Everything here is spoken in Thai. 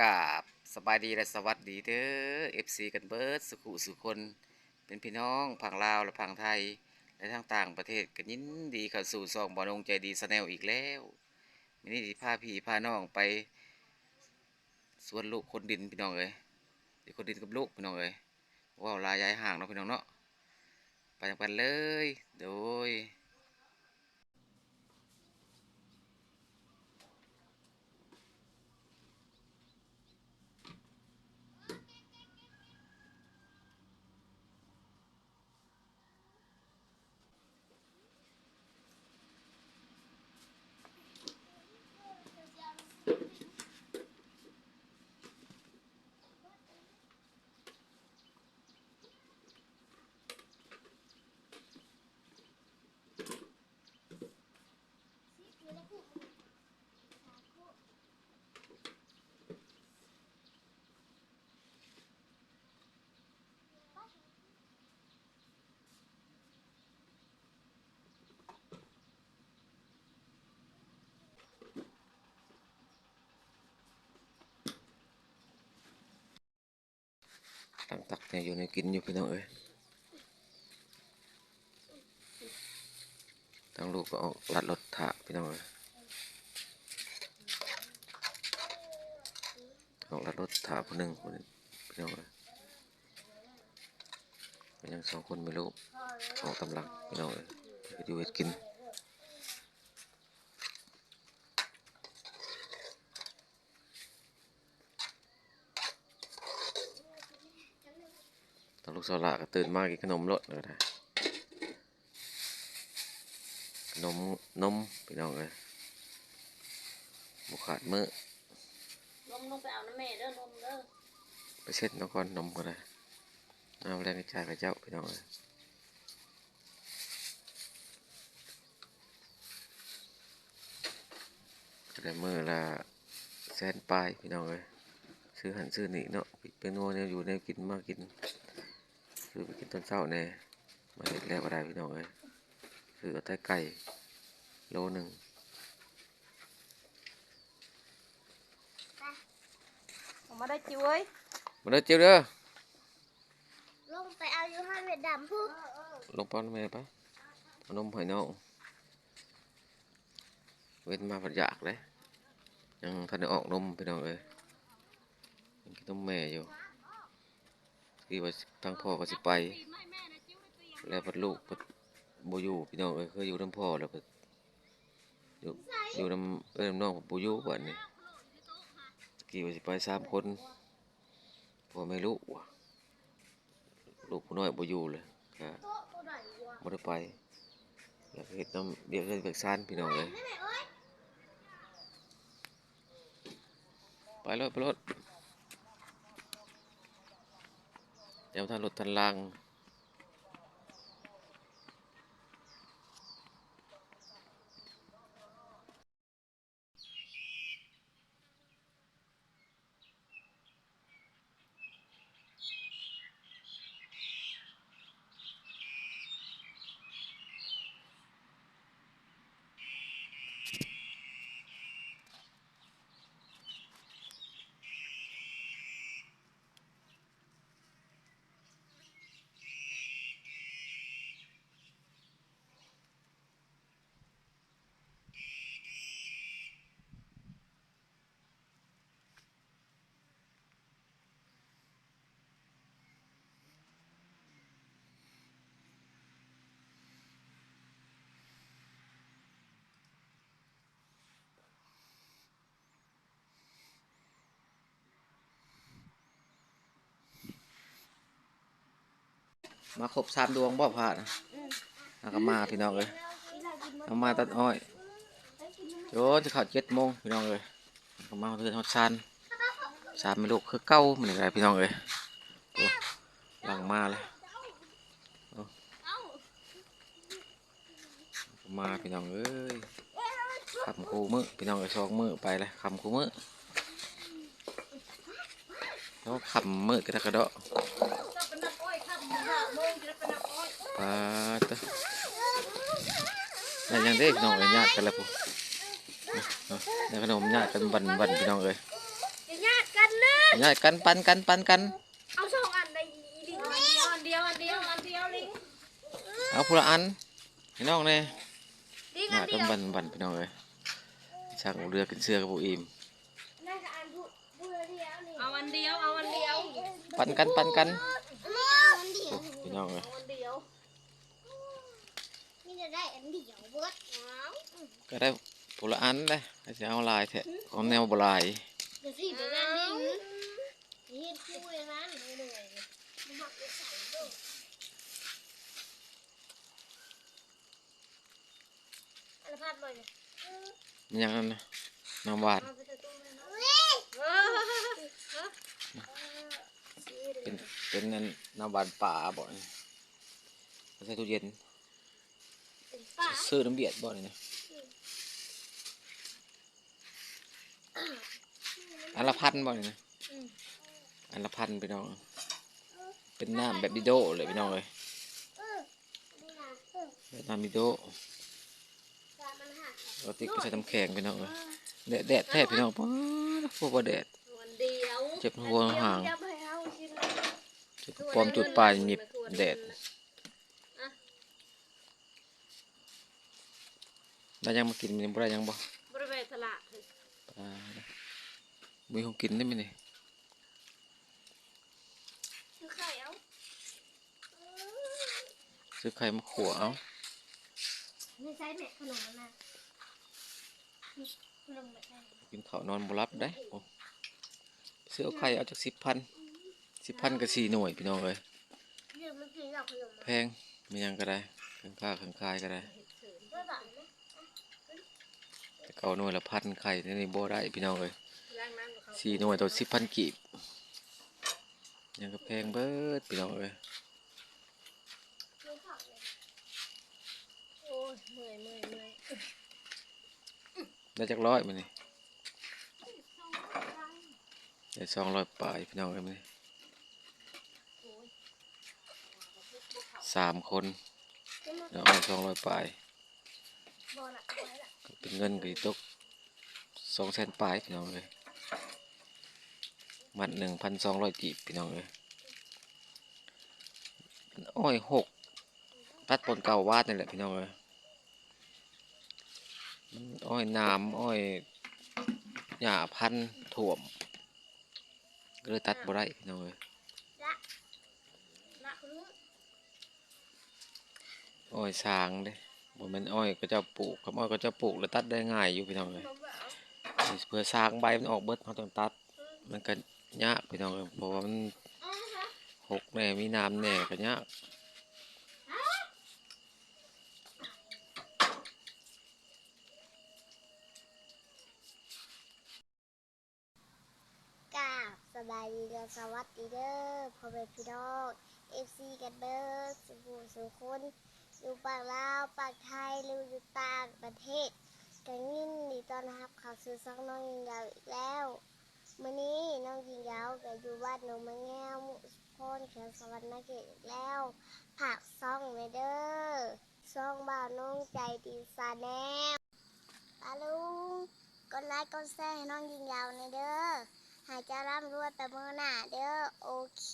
กราบสบายดีและสวัสดีเด้อ FC กันเบิดสุขุสุคน เป็นพี่น้องพังลาวและพังไทย และทางต่างประเทศกันยินดีเข้าสู่ซองบอนงใจดีสแนลอีกแล้วมินี่ที่พาพี่พาน้องไปสวนลูกคนดินพี่น้องเอ้ยเดี๋ยวคนดินกับลูกพี่น้องเอ้ยว้าวลายยายห่างเนาะพี่น้องเนาะไปกันเลยโดย ตั้งตักเนี่ยอยู่ในกินอยู่พี่น้องเอ้ยทั้งลูกก็ออกลัดรถถาพี่น้องเอ้ยออกลัดรถถาคนหนึ่งคนพี่น้องเอ้ยเป็นยังสองคนไม่รู้ออกตำลังพี่น้องเอ้ยไปดูเวทกินตอนลู กสาวหละก็ตื่นมากินขนมรสเลยนะขนมนมพี่น้องเอ้ยบุขาดมือลงลงไปเอาน้ำแม่เด้อนมเด้อ ไปเช็ดนครนมก็ได้เอาแรงใจกับเจ้าพี่น้องเอ้ยก็ได้มือละแสนปลายพี่น้องเอ้ยซื้อหันซื้อนี่เนาะเป็นงัวเนี่ยอยู่ในกินมากิน ซื้อไปกินตอนเช้าแน่มาเห็ดแล้วก็ได้พี่น้องเอ้ยซื้อเอาแต่ไก่โลหนึ่งออกมาได้จิ๋วเอ้ยมาเด้อเจ้าเด้อลงไปเอาอยู่ห้าเวียดดำพูดลงป้อนแม่ปะเอานมให้น้องเว้นมาผัดอยากเลยยังทันได้ออกนมพี่น้องเอ้ยยังกินนมแม่อยู่ ที่ว่าทางพ่อก็สิไป แล้วพัดลูกพัดโบยูพี่น้องเอ้ยเคยอยู่น้ำพ่อแล้วพัดอยู่อยู่น้ำเอ้ยน้องโบยู่ก่อนนี่กี่ว่าสิไปสามคนพ่อไม่รู้ว่ะลูกผู้น้อยโบยูเลยก็โต๊ะตัวไหนวะบ่ได้ไปอยากเห็ดน้ำเดี๋ยวเฮ็ดเบียกซานพี่น้องเลยไม่ไหนเอ้ยไปรถไปรถ เดี๋ยวท่านหลุดทันลัง มาครบสามดวงบ่พลาดนะแล้วก็มาพี่น้องเลยเอามาตัดอ้อยโยนจะเข้าเจ็ดโมงพี่น้องเลยก็มาเพื่อนฮอดซานสามไม่ลูกคือเก้ามันอะไรพี่น้องเลยโอ้หลังมาเลยเอามาพี่น้องเอ้ยคำคูมือพี่น้องเอ้ยสองมือไปเลยคำคูมือแล้วคำมือกระดกกระเดาาตะได้ยังเด้น้องเอ้ยญาติกันแล้วปุ๊ได้ขนมญาติกันบันบันพี่น้องเอ้ยจะญาติกันง่ายกันปันกันปันกัน เอาสองอันได้อีลิงอันเดียวอันเดียวอันเดียวอันเดียวลิงเอาพูละอันพี่น้องเนี่ยลิงหอัน้านเดีต้ยวบันบันพี่น้องเลยช่างเรือกินเสื้อกับผู้อิมน่าจะอันพูดพูดเดียวนี่เอาอันเดียวเอาอันเดียว ปันกันปันกันไม่เอาอันเดียวพี่น้องเลย เอาอันเดียว นี่จะ ได้อันเดียวเบิดว้าวก็ได้พูละอันเลยให้จะเอาลายแทะของแนวบลายเดี๋ยวสิเดี๋ยวนั่นลิงนี่คู่อย่างนั้นเลยเลยมันหักไปใส่ด้วยอันละพัดเลยมันยังนั้นนะน้ำหวานเอาไปใส่ตู้เลยนะเออเป็นเป็นนั่นน้ำหวานป่าบ่เนี่ยใส่ตู้เย็นเป็นป้า ซื้อน้ำเบียดบ่เนี่ยอันละพันบ่เนี่ยนะอันละพันพี่น้อง เป็นน้ำแบบดิโดเลยพี่น้องเลยเออนี่นะเออแบบน้ำดิโดการมันหักปกติก็ใส่น้ำแข็งพี่น้องเลยแดดแดดแทบพี่น้องป๊าพวกว่าแดดเจ็บหัวห่างเจุดปลอมจุดปลายมีแดด ได้ยังมากินมันบ่ได้ยังบ่บริเวณตลาดปลามีของกินได้ไหมนี่คือไข่เอาซื้อไข่มาขัวเอาไม่ใช่แม่ขนมนะขนมแบบไหนกินข้าวนอนบ่รับได้โอ้ซื้อเอาไข่เอาจากสิบพันสิบพันกับสี่หน่วยพี่น้องเลยเรื่องมันกินหรอกขนมแพงไม่ยังก็ได้ข้างค่าข้างคายก็ได้ไม่หวานนะ แต่เก่าหน่วยละพันไข่นี่บ่ได้พี่น้องเลยล้างน้ำกับเขาสี่หน่วยต่อสิบพันกีบยังก็แพงเบิดพี่น้องเลยไม่ผักเลยโอ้ยเมื่อยเมื่อยเมื่อยได้จากร้อยมันนี่ได้สองร้อยปลายพี่น้องเลยมันนี่สามคนแล้วเอาสองร้อยปลาย บอลอะไว้ละ ก็ เป็นเงินก็สิตกสองแสนปลายพี่น้องเลยมัดหนึ่งพันสองร้อยกีบพี่น้องเลยอ้อยหกตัดปนเก่าวาดนี่แหละพี่น้องเลยอ้อยน้ำอ้อยหญ้าพันถ่วมก็เลยตัดบ่ได้พี่น้องเลยอ้อยสางเด้ บ่แม่นอ้อยก็จะปลูกครับอ้อยก็จะปลูกแล้วตัดได้ง่ายอยู่พี่น้องเลยเพื่อสร้างใบมันออกเบิดเขาต้องตัด มันก็ยากพี่น้องเอ้ยเพราะว่ามันหกแหน่มีน้ำแหน่ก็ยากบสบายดีเด้อสวัสดีเด้อพ่อแม่พี่น้องเอฟซีกันเด้อสุภูสุคน อยู่ปากลาวปากไทยหรืออยู่ต่างประเทศกันยินดีต้อนรับเข้าสู่ซ่องน้องยิงยาวอีกแล้วมื้อนี้น้องยิงยาวก็อยู่บ้านหนองมะแง้วหมุสพรเขียวสวรรค์นาเกตอีกแล้วผักซ่องไว้เด้อซ่องบ่าวน้องใจดีซาแนลปาลุงกดไลค์กดแชร์ให้น้องยิงยาวในเด้อหายใจร่ำรวยไปเมื่อหน้าเด้อโอเค